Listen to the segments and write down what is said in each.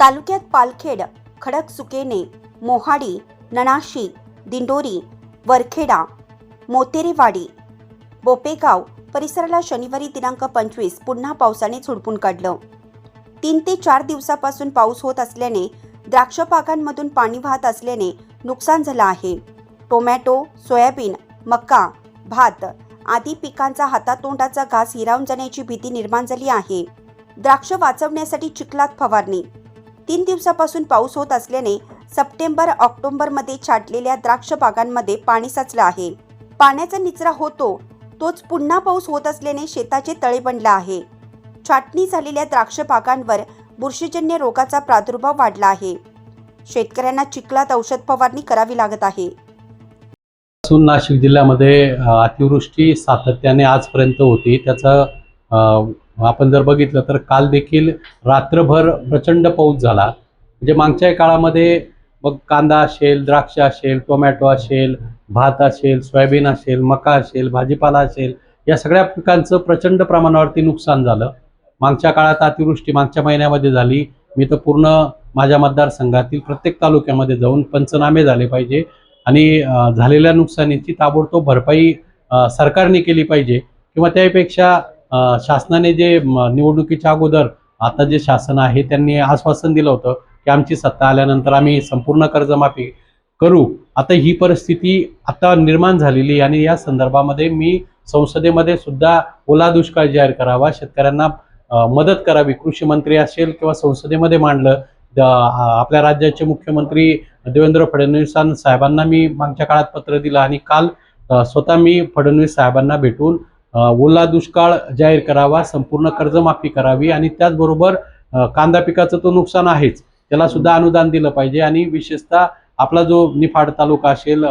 तालुक्यात पालखेड खडक सुकेने मोहाडी नणाशी दिंडोरी वरखेडा मोतेरेवाडी बोपेगाव परिसराला शनिवारी दिनांक पंचवीस पुन्हा पावसाने झुडपून काढलं. तीन ते चार दिवसापासून पाऊस होत असल्याने द्राक्ष बागांमधून पाणी वाहत असल्याने नुकसान झालं आहे. टोमॅटो सोयाबीन मका भात आदी पिकांचा हातातोंडाचा घास हिरावून जाण्याची भीती निर्माण झाली आहे. द्राक्ष वाचवण्यासाठी चिखलात फवारणी तीन दिवसापासून पाऊस होत असल्याने सप्टेंबर ऑक्टोबरमध्ये छाटलेल्या द्राक्ष बागांमध्ये पाणी साचलं आहे. पाण्याचा निचरा होतो तोच पुन्हा पाऊस होत असल्याने शेताचे तळे बनला आहे. छाटणी झालेल्या द्राक्ष बागांवर बुरशीजन्य रोगाचा प्रादुर्भाव वाढला आहे. शेतकऱ्यांना चिखलात औषध फवारणी करावी लागत आहे. नाशिक जिल्ह्यामध्ये अतिवृष्टी सातत्याने आजपर्यंत होती. त्याचा आपण जर बघितलं तर काल देखील रात्रभर प्रचंड पाऊस झाला. म्हणजे मागच्या काळामध्ये मग कांदा असेल द्राक्ष असेल टोमॅटो असेल भात असेल सोयाबीन असेल मका असेल भाजीपाला असेल या सगळ्या पिकांचं प्रचंड प्रमाणावरती नुकसान झालं. मागच्या काळात अतिवृष्टी मागच्या महिन्यामध्ये झाली. मी तर पूर्ण माझ्या मतदारसंघातील प्रत्येक तालुक्यामध्ये जाऊन पंचनामे झाले पाहिजे आणि झालेल्या नुकसानीची ताबडतोब भरपाई सरकारने केली पाहिजे किंवा त्यापेक्षा शासनाने जे निवडणुकीच्या अगोदर आता जे शासन आहे त्यांनी आश्वासन दिलं होतं की आमची सत्ता आल्यानंतर आम्ही संपूर्ण कर्जमाफी करू. आता ही परिस्थिती आता निर्माण झालेली आहे आणि या संदर्भामध्ये मी संसदेमध्ये सुद्धा ओला दुष्काळ जाहीर करावा शेतकऱ्यांना मदत करावी कृषी मंत्री असेल किंवा संसदेमध्ये मांडलं आपल्या राज्याचे मुख्यमंत्री देवेंद्र फडणवीस साहेबांना मी मागच्या काळात पत्र दिलं आणि काल स्वतः मी फडणवीस साहेबांना भेटून ओला दुष्काळ जाहीर करावा संपूर्ण कर्जमाफी करावी आणि त्याचबरोबर कांदा पिकाचं तो नुकसान आहेच. त्याला सुद्धा अनुदान दिलं पाहिजे आणि विशेषतः आपला जो निफाड तालुका असेल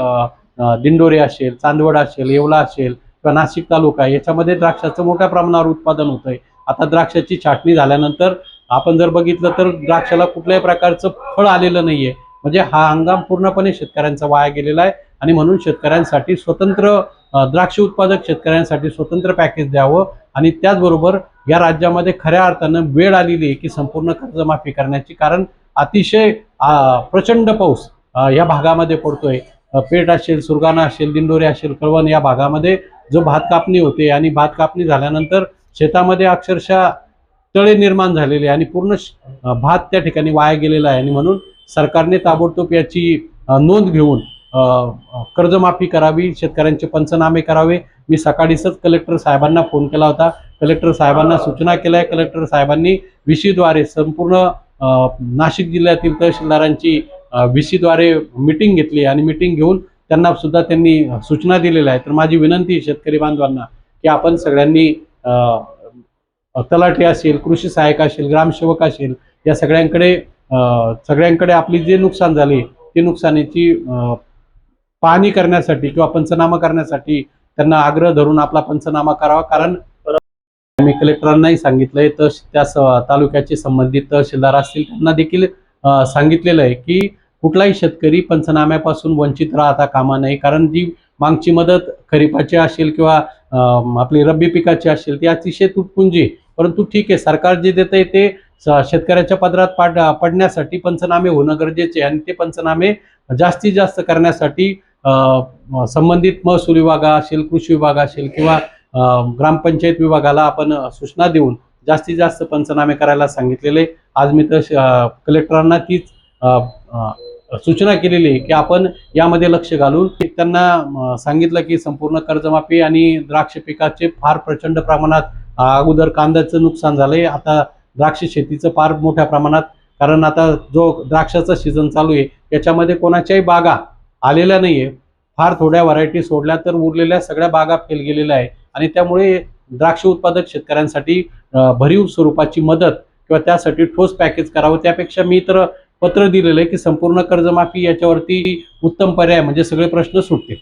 दिंडोरे असेल चांदवड असेल येवला असेल किंवा नाशिक तालुका आहे, याच्यामध्ये द्राक्षाचं मोठ्या प्रमाणावर उत्पादन होतंय. आता द्राक्षाची छाटणी झाल्यानंतर आपण जर बघितलं तर द्राक्षाला कुठल्याही प्रकारचं फळ आलेलं नाहीये. म्हणजे हा हंगाम पूर्णपणे शेतकऱ्यांचा वाया गेलेला आहे आणि म्हणून शेतकऱ्यांसाठी स्वतंत्र द्राक्ष उत्पादक शेतकऱ्यांसाठी स्वतंत्र पॅकेज द्यावं आणि त्याचबरोबर या राज्यामध्ये खऱ्या अर्थानं वेळ आलेली आहे की संपूर्ण कर्जमाफी करण्याची. कारण अतिशय प्रचंड पाऊस या भागामध्ये पडतोय. पेठ असेल सुरगाणा असेल दिंडोरी असेल कळवण या भागामध्ये जो भात कापणी होते आणि भात कापणी झाल्यानंतर शेतामध्ये अक्षरशः तळे निर्माण झालेले आहे आणि पूर्ण श- भात त्या ठिकाणी वाया गेलेला आहे. आणि म्हणून सरकारने ताबडतोब याची नोंद घेऊन कर्जमाफी करावी शेतकऱ्यांचे पंचनामे करावे. मी सकाळीच कलेक्टर साहेबांना फोन केला होता. कलेक्टर साहेबांना सूचना केल्या. कलेक्टर साहेबांनी विशीद्वारे संपूर्ण नाशिक जिल्ह्यातील तहसीलदारांची विशीद्वारे मिटिंग घेतली आणि मिटिंग घेऊन त्यांना सुद्धा त्यांनी सूचना दिलेल्या आहेत. तर माझी विनंती शेतकरी बांधवांना की आपण सगळ्यांनी तलाठी असेल कृषी सहाय्यक असेल ग्रामसेवक असेल या सगळ्यांकडे सगळ्यांकडे आपली जे नुकसान झाले ते नुकसानीची पाहणी करण्यासाठी किंवा पंचनामा करण्यासाठी त्यांना आग्रह धरून आपला पंचनामा करावा. कारण आम्ही कलेक्टरांनाही सांगितलंय तर त्या स- तालुक्याचे संबंधित तहसीलदार असतील त्यांना देखील सांगितलेलं आहे की कुठलाही शेतकरी पंचनाम्यापासून वंचित राहता कामा नये. कारण जी मागची मदत खरीपाची असेल किंवा आपली रब्बी पिकाची असेल ती अतिशय तुटपुंजी परंतु ठीक आहे सरकार जे देतंय ते शेतकऱ्याच्या पदरात पाड पडण्यासाठी पंचनामे होणं गरजेचे आहे आणि ते पंचनामे जास्तीत जास्त करण्यासाठी संबंधित महसूल विभाग असेल कृषी विभाग असेल किंवा ग्रामपंचायत विभागाला आपण सूचना देऊन जास्तीत जास्त पंचनामे करायला सांगितलेले. आज मी तर कलेक्टरांना तीच सूचना केलेली आहे की आपण यामध्ये लक्ष घालून त्यांना सांगितलं की संपूर्ण कर्जमाफी आणि द्राक्ष पिकाचे फार प्रचंड प्रमाणात अगोदर कांद्याचं नुकसान झालंय. आता द्राक्ष शेतीचं फार मोठ्या प्रमाणात कारण आता जो द्राक्षाचा सीझन चालू आहे याच्यामध्ये कोणाच्याही बागा आलेल्या नाहीये. फार थोड्या व्हरायटी सोडल्या तर उरलेल्या सगळ्या बागा फेल गेलेल्या आहे आणि त्यामुळे द्राक्ष उत्पादक शेतकऱ्यांसाठी भरीव स्वरूपाची मदत किंवा त्यासाठी ठोस पॅकेज करावं त्यापेक्षा मी तर पत्र दिलेलं आहे की संपूर्ण कर्जमाफी याच्यावरती उत्तम पर्याय म्हणजे सगळे प्रश्न सुटतील.